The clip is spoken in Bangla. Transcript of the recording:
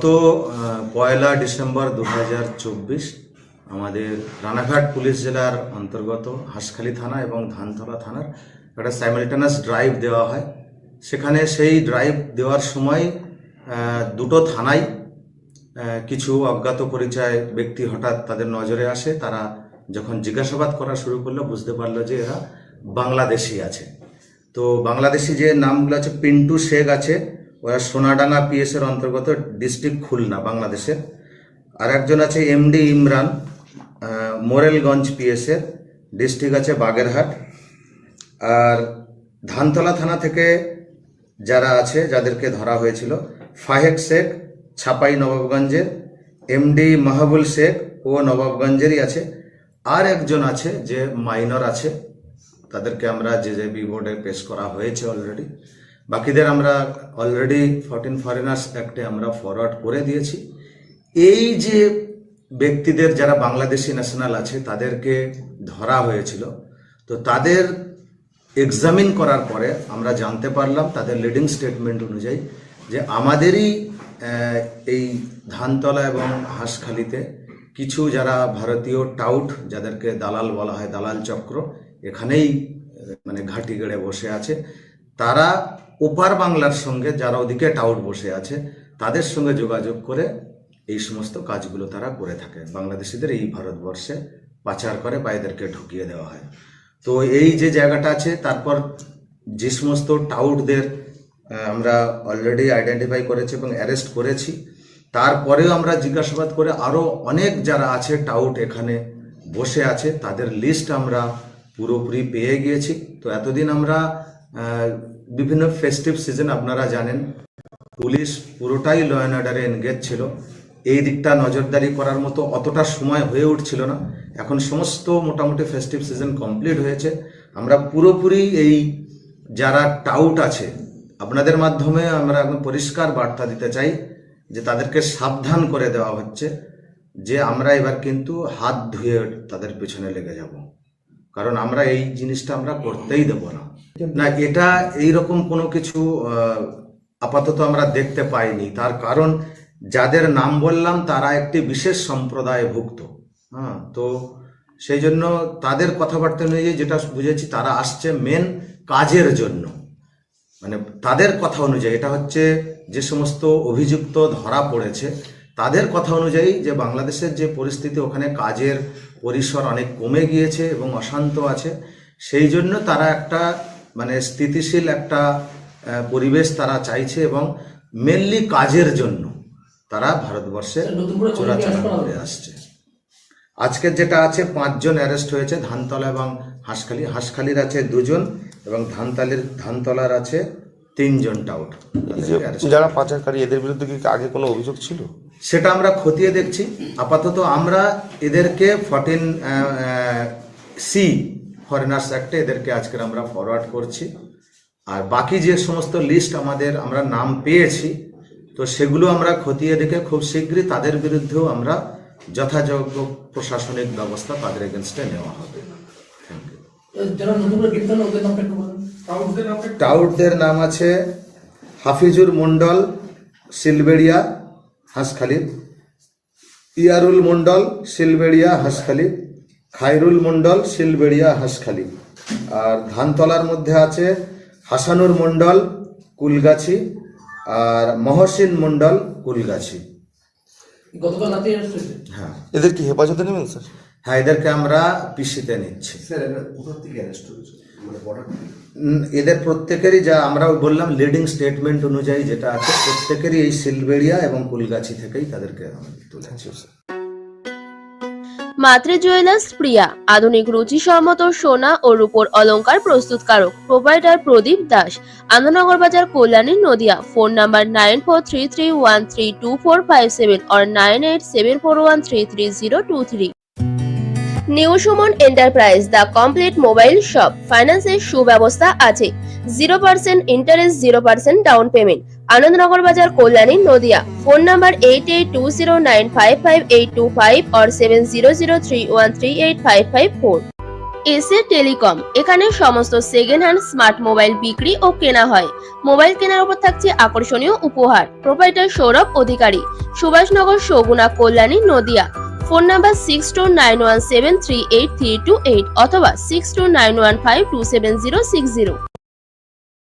তো পয়লা ডিসেম্বর দু হাজার চব্বিশ আমাদের রানাঘাট পুলিশ জেলার অন্তর্গত হাঁসখালি থানা এবং ধানতলা থানার একটা সাইমালটেনাস ড্রাইভ দেওয়া হয়। সেখানে সেই ড্রাইভ দেওয়ার সময় দুটো থানায় কিছু অজ্ঞাত পরিচয় ব্যক্তি হঠাৎ তাদের নজরে আসে। তারা যখন জিজ্ঞাসাবাদ করা শুরু করল, বুঝতে পারল যে এরা বাংলাদেশি আছে। তো বাংলাদেশি যে নামগুলো আছে, পিন্টু শেখ আছে ওরা সোনাডাঙ্গা পিএস এর অন্তর্গত ডিস্ট্রিক্ট খুলনা, বাংলাদেশের। আর একজন আছে এমডি ইমরান মোরেলগঞ্জ পিএস এর ডিস্ট্রিক্ট আছে বাগেরহাট। আর ধানতলা থানা থেকে যারা আছে, যাদেরকে ধরা হয়েছিল ফাহেক শেখ, ছাপাই নবাবগঞ্জের এমডি মাহবুল শেখ ও নবাবগঞ্জেরই আছে। আর একজন আছে যে মাইনর আছে, তাদেরকে আমরা যে যে বি বোর্ডে পেশ করা হয়েছে অলরেডি বাকিদের আমরা অলরেডি ফর্টিন ফরেনার্স অ্যাক্টে আমরা ফরওয়ার্ড করে দিয়েছি। এই যে ব্যক্তিদের যারা বাংলাদেশি ন্যাশনাল আছে, তাদেরকে ধরা হয়েছিল, তো তাদের এক্সামিন করার পরে আমরা জানতে পারলাম, তাদের লিডিং স্টেটমেন্ট অনুযায়ী যে আমাদেরই এই ধানতলা এবং হাঁসখালিতে কিছু যারা ভারতীয় টাউট যাদেরকে দালাল বলা হয়, দালাল চক্র, এখানেই মানে ঘাঁটি গেড়ে বসে আছে, তারা ওপার বাংলার সঙ্গে যারা ওদিকে টাউট বসে আছে, তাদের সঙ্গে যোগাযোগ করে এই সমস্ত কাজগুলো তারা করে থাকে বাংলাদেশিদের এই ভারতবর্ষে পাচার করে বা এদেরকে ঢুকিয়ে দেওয়া হয়। তো এই যে জায়গাটা আছে, তারপর যে সমস্ত টাউটদের আমরা অলরেডি আইডেন্টিফাই করেছি এবং অ্যারেস্ট করেছি, তারপরেও আমরা জিজ্ঞাসাবাদ করে আরও অনেক যারা আছে টাউট এখানে বসে আছে, তাদের লিস্ট আমরা পুরোপুরি পেয়ে গিয়েছি। তো এতদিন আমরা বিভিন্ন ফেস্টিভ সিজন আপনারা জানেন, পুলিশ পুরোটাই ল অ্যান্ড অর্ডারে এনগেজ ছিল। এই দিকটা নজরদারি করার মতো অতটা সময় হয়ে উঠছিল না। এখন সমস্ত মোটামুটি ফেস্টিভ সিজন কমপ্লিট হয়েছে। আমরা পুরোপুরি এই যারা টাউট আছে, আপনাদের মাধ্যমে আমরা এখন পরিষ্কার বার্তা দিতে চাই যে তাদেরকে সাবধান করে দেওয়া হচ্ছে, যে আমরা এবার কিন্তু হাত ধুয়ে তাদের পেছনে লেগে যাব। কারণ আমরা এই জিনিসটা আমরা করতেই দেব না। না, এটা এইরকম কোনো কিছু আপাতত আমরা দেখতে পাইনি। তার কারণ যাদের নাম বললাম, তারা একটি বিশেষ সম্প্রদায় ভুক্ত। হ্যাঁ তো সেই জন্য তাদের কথাবার্তা অনুযায়ী যেটা বুঝেছি, তারা আসছে মেন কাজের জন্য। মানে তাদের কথা অনুযায়ী, এটা হচ্ছে যে সমস্ত অভিযুক্ত ধরা পড়েছে তাদের কথা অনুযায়ী যে বাংলাদেশের যে পরিস্থিতি ওখানে কাজের পরিসর অনেক কমে গিয়েছে এবং অশান্ত আছে সেই জন্য তারা একটা মানে স্থিতিশীল একটা পরিবেশ তারা চাইছে এবং মেনলি কাজের জন্য তারা ভারতবর্ষে চোরাচালান করে আসছে। আজকের যেটা আছে পাঁচজন অ্যারেস্ট হয়েছে ধানতলা এবং হাঁসখালি। হাঁসখালির আছে দুজন এবং ধানতালির ধানতলার আছে তিনজন টাউট। যারা পাচারকারী এদের বিরুদ্ধে কি আগে কোনো অভিযোগ ছিল? সেটা আমরা খতিয়ে দেখছি। আপাতত আমরা এদেরকে ফর্টিন সি ফরেনার্স অ্যাক্টে এদেরকে আজকের আমরা ফরওয়ার্ড করছি। আর বাকি যে সমস্ত লিস্ট আমাদের আমরা নাম পেয়েছি তো সেগুলো আমরা খতিয়ে দেখে খুব শীঘ্রই তাদের বিরুদ্ধেও আমরা যথাযোগ্য প্রশাসনিক ব্যবস্থা তাদের এগেনস্টে নেওয়া হবে। টাউটদের নাম আছে হাফিজুর মন্ডল সিলবেড়িয়া হাঁসখালি ইয়ারুল মন্ডল সিলবেড়িয়া হাঁসখালি খায়রুল মন্ডল সিলবেড়িয়া হাঁসখালি। আর ধানতলার মধ্যে আছে হাসানুর মন্ডল কুলগাছি আর মহসিন মন্ডল কুলগাছি। হ্যাঁ। এদের কি হেফাজতে নেবেন স্যার? হ্যাঁ এদেরকে আমরা পিসিতে নিচ্ছি। এদের প্রত্যেকেরই যা আমরা বললাম লিডিং স্টেটমেন্ট অনুযায়ী যেটা আছে প্রত্যেকেরই এই সিলবেড়িয়া এবং কুলগাছি থেকেই তাদেরকে আমরা তুলেছি মাত্রে জুয়েলার্স প্রিয়া আধুনিক রুচিসম্মত সোনা ও রূপোর অলংকার প্রস্তুতকারক provider Pradip Das. Anandanagar Bazar Kalyani Nadia. Phone number nine four three three one three two four five seven R nine eight seven four one three three zero two three new Suman enterprise, the complete mobile shop. ফাইন্যান্সের সুব্যবস্থা আছে। Zero percent interest, zero percent down payment. Anandanagar Bazar, Kalyani, Nadia. Phone number eight eight two zero nine five five eight two five আর seven zero zero three one three eight five five four SA telecom, এখানে সমস্ত সেকেন্ড হ্যান্ড স্মার্ট মোবাইল বিক্রি ও কেনা হয়। মোবাইল কেনার উপর থাকছে আকর্ষণীয় উপহার। Proprietor Sourav Adhikari. Subhashnagar Saguna Kalyani, Nadia. Phone number six two nine one seven three eight three two eight অথবা six two nine one five two seven zero six zero.